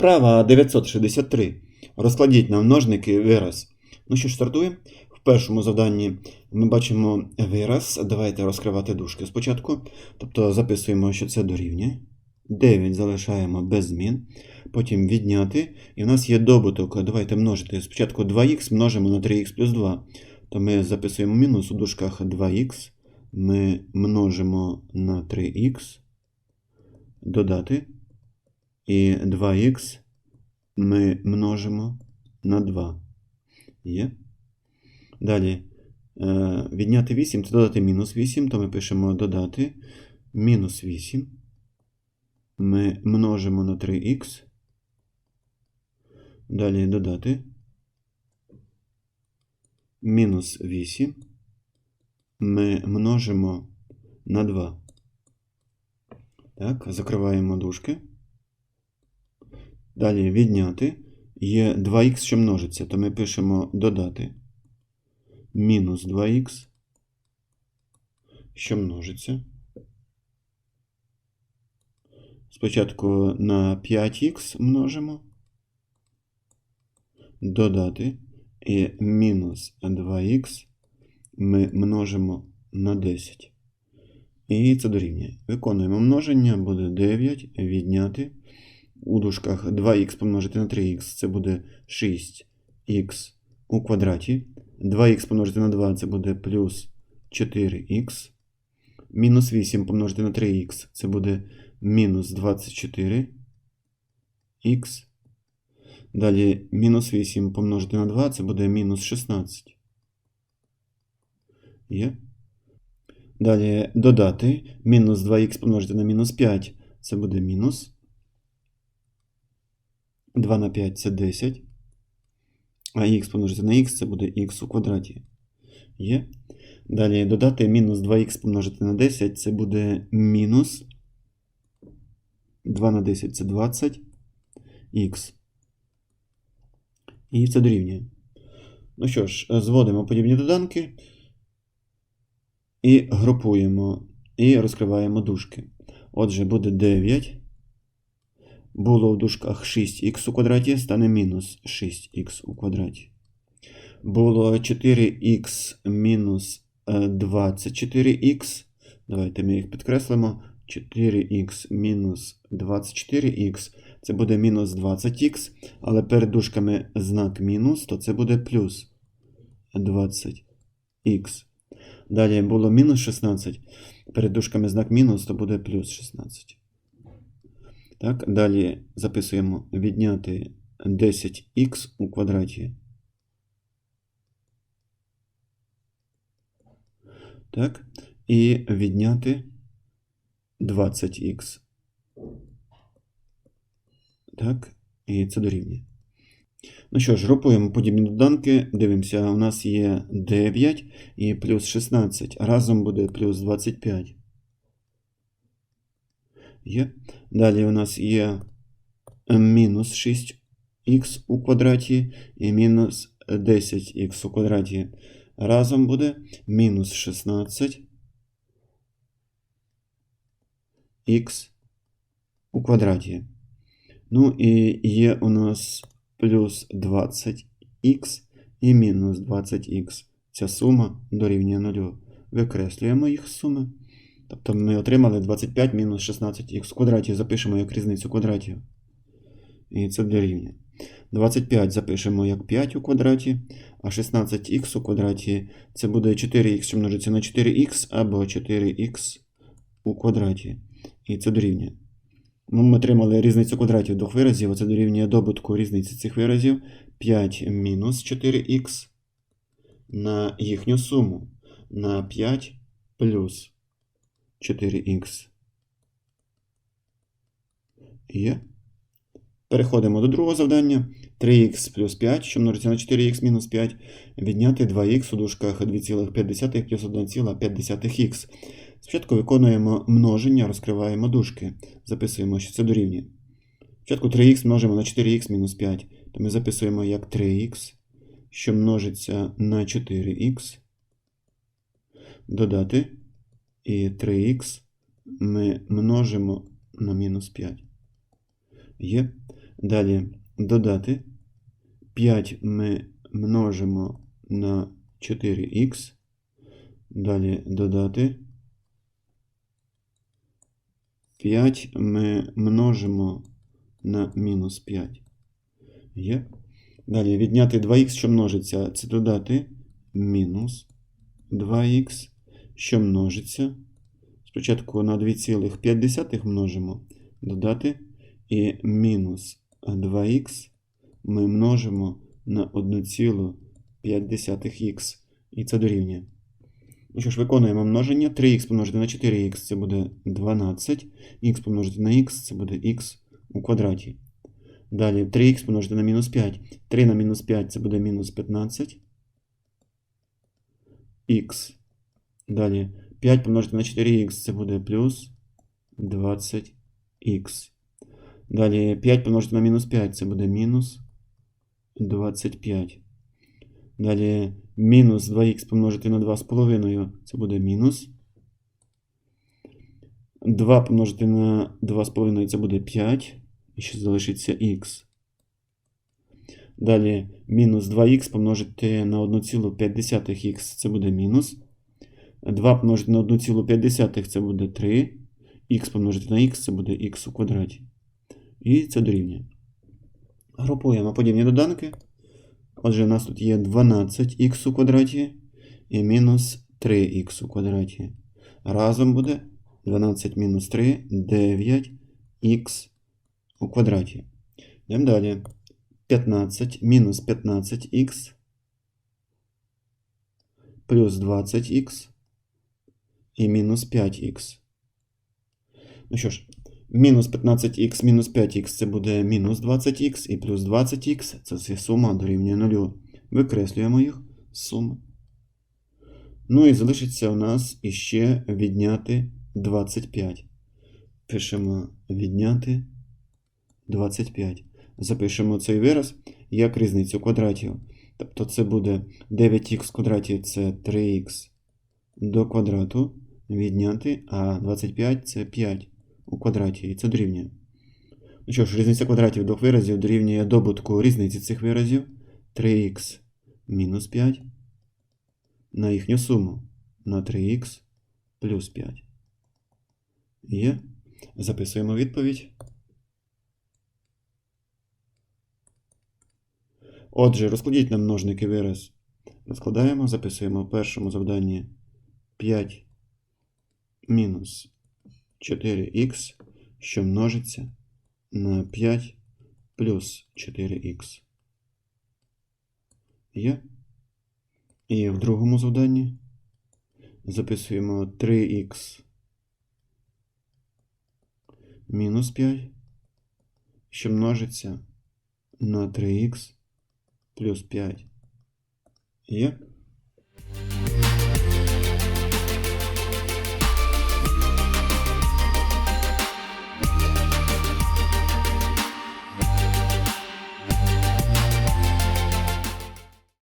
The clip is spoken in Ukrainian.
Вправа 963. Розкладіть на множники вираз. Ну що ж, стартуємо. В першому завданні ми бачимо вираз. Давайте розкривати дужки спочатку. Тобто записуємо, що це дорівнює. 9 залишаємо без змін. Потім відняти. І в нас є добуток. Давайте множити. Спочатку 2х множимо на 3х плюс 2. То ми записуємо мінус у дужках 2х. Ми множимо на 3х. Додати. І 2х ми множимо на 2. Є. Далі е, відняти 8 це додати мінус 8, то ми пишемо додати мінус 8. Ми множимо на 3х. Далі додати мінус 8. Ми множимо на 2. Так, закриваємо дужки. Далі відняти. Є 2х, що множиться, то ми пишемо додати мінус 2х, що множиться. Спочатку на 5х множимо. Додати. І мінус 2х ми множимо на 10. І це дорівнює. Виконуємо множення, буде 9 відняти. У дужках 2х помножити на 3х це буде 6х у квадраті. 2х помножити на 2 це буде плюс 4х. Мінус 8 помножити на 3х це буде мінус 24х. Далі мінус 8 помножити на 2 це буде мінус 16. Є. Далі додати мінус 2х помножити на мінус 5 це буде мінус. 2 на 5 це 10. А х помножити на х це буде х у квадраті. Є. Далі додати мінус 2х помножити на 10 це буде мінус 2 на 10 це 20 х. І це дорівнює. Ну що ж, зводимо подібні доданки і групуємо, і розкриваємо дужки. Отже, буде 9. Було в дужках 6х у квадраті, стане мінус 6х у квадраті. Було 4х мінус 24х. Давайте ми їх підкреслимо. 4х мінус 24х. Це буде мінус 20х, але перед дужками знак мінус, то це буде плюс 20х. Далі було мінус 16. Перед дужками знак мінус, то буде плюс 16. Так, далі записуємо відняти 10х у квадраті. Так, і відняти 20х. Так, і це дорівнює. Ну що ж, групуємо подібні доданки. Дивимося, у нас є 9 і плюс 16. Разом буде плюс 25. Є. Далі у нас є мінус 6х у квадраті і мінус 10х у квадраті. Разом буде мінус 16 х у квадраті. Ну і є у нас плюс 20х і мінус 20х. Ця сума дорівнює 0. Викреслюємо їх суми. Тобто ми отримали 25 мінус 16х в квадраті, запишемо як різницю квадратів. І це дорівнює. 25 запишемо як 5 у квадраті, а 16х у квадраті це буде 4х, що множиться на 4х або 4х у квадраті. І це дорівнює. Ну, Ми отримали різницю квадратів двох виразів, це дорівнює добутку різниці цих виразів 5 мінус 4х на їхню суму на 5 плюс 4х. Є. Переходимо до другого завдання. 3х плюс 5, що множиться на 4х мінус 5, відняти 2х у дужках 2,5 плюс 1,5х. Спочатку виконуємо множення, розкриваємо дужки. Записуємо, що це дорівнює. Спочатку 3х множимо на 4х мінус 5, то ми записуємо як 3х, що множиться на 4х. Додати. І 3х ми множимо на мінус 5. Є. Далі додати. 5 ми множимо на 4х. Далі додати. 5 ми множимо на мінус 5. Є. Далі відняти 2х, що множиться, це додати мінус 2х, що множиться. Спочатку на 2,5 множимо, додати і мінус 2х ми множимо на 1,5х. І це дорівнює. Ну що ж, виконуємо множення. 3х помножити на 4х це буде 12. х помножити на х це буде х у квадраті. Далі 3х помножити на мінус 5. 3 на мінус 5 це буде мінус 15. х. Далі 5 помножити на 4х це буде плюс 20х. Далі 5 помножити на мінус 5 це буде мінус 25. Далі мінус 2х помножити на 2,5 це буде мінус. 2 помножити на 2,5 це буде 5. І ще залишиться х. Далі мінус 2х помножити на 1,5х це буде мінус. 2 помножити на 1,5 це буде 3. Х помножити на х це буде х у квадраті. І це дорівнює. Групуємо подібні доданки. Отже, у нас тут є 12х у квадраті і мінус 3х у квадраті. Разом буде 12 мінус 3 9х у квадраті. Йдемо далі. 15 мінус 15х плюс 20х і мінус 5х. Ну що ж, мінус 15х мінус 5х це буде мінус 20х і плюс 20х це всі сума дорівнює 0. Викреслюємо їх суми. Ну і залишиться у нас іще відняти 25. Пишемо відняти 25. Запишемо цей вираз як різницю квадратів. Тобто це буде 9х в квадраті це 3х до квадрату відняти, а 25 це 5 у квадраті, і це дорівнює. Ну що ж, різниця квадратів двох виразів дорівнює добутку різниці цих виразів 3х мінус 5 на їхню суму на 3х плюс 5. Є. Записуємо відповідь. Отже, розкладіть на множники вираз. Розкладаємо, записуємо в першому завданні 5 мінус 4х, що множиться на 5 плюс 4х. Є. І в другому завданні записуємо 3х мінус 5, що множиться на 3х плюс 5. Є.